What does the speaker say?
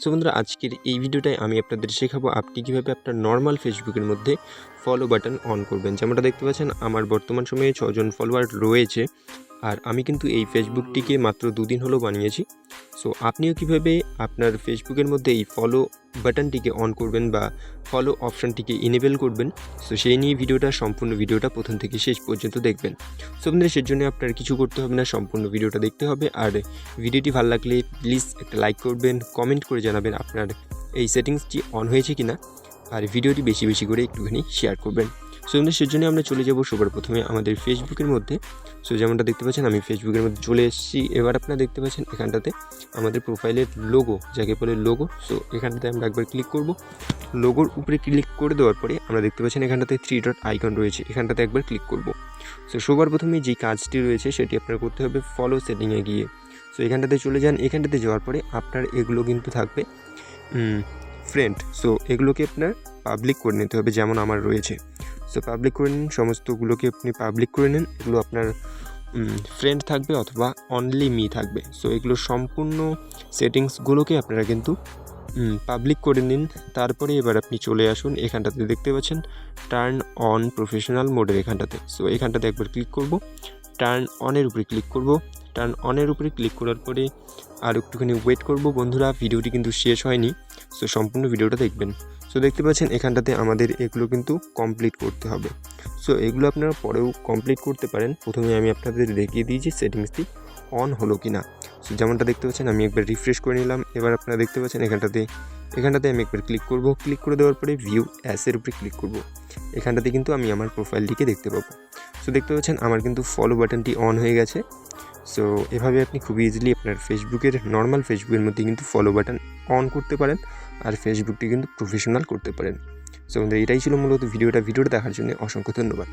So বন্ধুরা, আজকের এই ভিডিওটায় আমি আপনাদের শেখাবো আপনি কীভাবে আপনার নর্মাল ফেসবুকের মধ্যে ফলো বাটন অন করবেন। যেমনটা দেখতে পাচ্ছেন, আমার বর্তমান সময়ে ছজন ফলোয়ার রয়েছে। আর আমি কিন্তু এই ফেসবুকটিকে মাত্র দুদিন হলো বানিয়েছি। সো আপনিও কীভাবে আপনার ফেসবুকের মধ্যে এই ফলো বাটনটিকে অন করবেন বা ফলো অপশানটিকে ইনেবেল করবেন? সো সেই নিয়ে ভিডিওটা, সম্পূর্ণ ভিডিওটা প্রথম থেকে শেষ পর্যন্ত দেখবেন। সো বন্ধুরা সের জন্য আপনার কিছু করতে হবে না, সম্পূর্ণ ভিডিওটা দেখতে হবে। আর ভিডিওটি ভালো লাগলে প্লিজ একটা লাইক করবেন কমেন্ট করে জানাবেন আপনার এই সেটিংসটি অন হয়েছে কিনা। আর ভিডিওটি বেশি বেশি করে একটুখানি শেয়ার করবেন। সো বন্ধুরা সেজন্য আমরা চলে যাব সবার প্রথমে আমাদের ফেসবুকের মধ্যে। সো যেমনটা দেখতে পাচ্ছেন, আমি ফেসবুকের মধ্যে চলে এসেছি। এবার আপনারা দেখতে পাচ্ছেন, এখানটাতে আমাদের প্রোফাইলের লোগো যাকে বলে লোগো সো এখানটাতে আমরা একবার ক্লিক করব। লোগোর উপরে ক্লিক করে দেওয়ার পরে আমরা দেখতে পাচ্ছেন, এখানটাতে থ্রি ডট আইকন রয়েছে। এখানটাতে একবার ক্লিক করব। সো সবার প্রথমে যে কাজটি রয়েছে, সেটি আপনার করতে হবে ফলো সেটিংয়ে গিয়ে। সো এখানটাতে চলে যান। এখানটাতে যাওয়ার পরে আপনার এগুলো কিন্তু থাকবে ফ্রেন্ড সো এগুলোকে আপনার পাবলিক করে নিতে হবে, যেমন আমার রয়েছে। সো পাবলিক করে নিন, সমস্তগুলোকে আপনি পাবলিক করে নিন। এগুলো আপনার ফ্রেন্ড থাকবে অথবা অনলি মি থাকবে। সো এগুলো সম্পূর্ণ সেটিংসগুলোকে আপনারা কিন্তু পাবলিক করে নিন। তারপরে এবার আপনি চলে আসুন এখানটাতে, দেখতে পাচ্ছেন? টার্ন অন প্রফেশনাল মোডের এখানটাতে। সো এখানটাতে একবার ক্লিক করব। টার্ন অনের উপরে ক্লিক করব। টার্ন অনের উপরে ক্লিক করার পরে আর একটুখানি ওয়েট করব বন্ধুরা, ভিডিওটি কিন্তু শেষ হয়নি সো সম্পূর্ণ ভিডিওটা দেখবেন। সো দেখতে পাচ্ছেন এখানটাতে আমাদের এগুলো কিন্তু কমপ্লিট করতে হবে। সো এগুলো আপনারা পরেও কমপ্লিট করতে পারেন। প্রথমে আমি আপনাদের দেখিয়ে দিয়েছি সেটিংসটি অন হলো কি না সো যেমনটা দেখতে পাচ্ছেন, আমি একবার রিফ্রেশ করে নিলাম। এবার আপনারা দেখতে পাচ্ছেন এখানটাতে এখানটাতে আমি একবার ক্লিক করব। ক্লিক করে দেওয়ার পরে ভিউ অ্যাসের উপরে ক্লিক করব। এখানটাতে কিন্তু আমি আমার প্রোফাইলটিকে দেখতে পাবো। সো দেখতে পাচ্ছেন, আমার কিন্তু ফলো বাটনটি অন হয়ে গেছে। সো এভাবে আপনি খুব ইজিলি আপনার ফেসবুকের নর্মাল ফেসবুকের মধ্যে কিন্তু ফলো বাটন অন করতে পারেন আর ফেসবুকটি কিন্তু প্রফেশনাল করতে পারেন। সো এটাই ছিল মূলত ভিডিওটা। ভিডিওটা দেখার জন্য অসংখ্য ধন্যবাদ।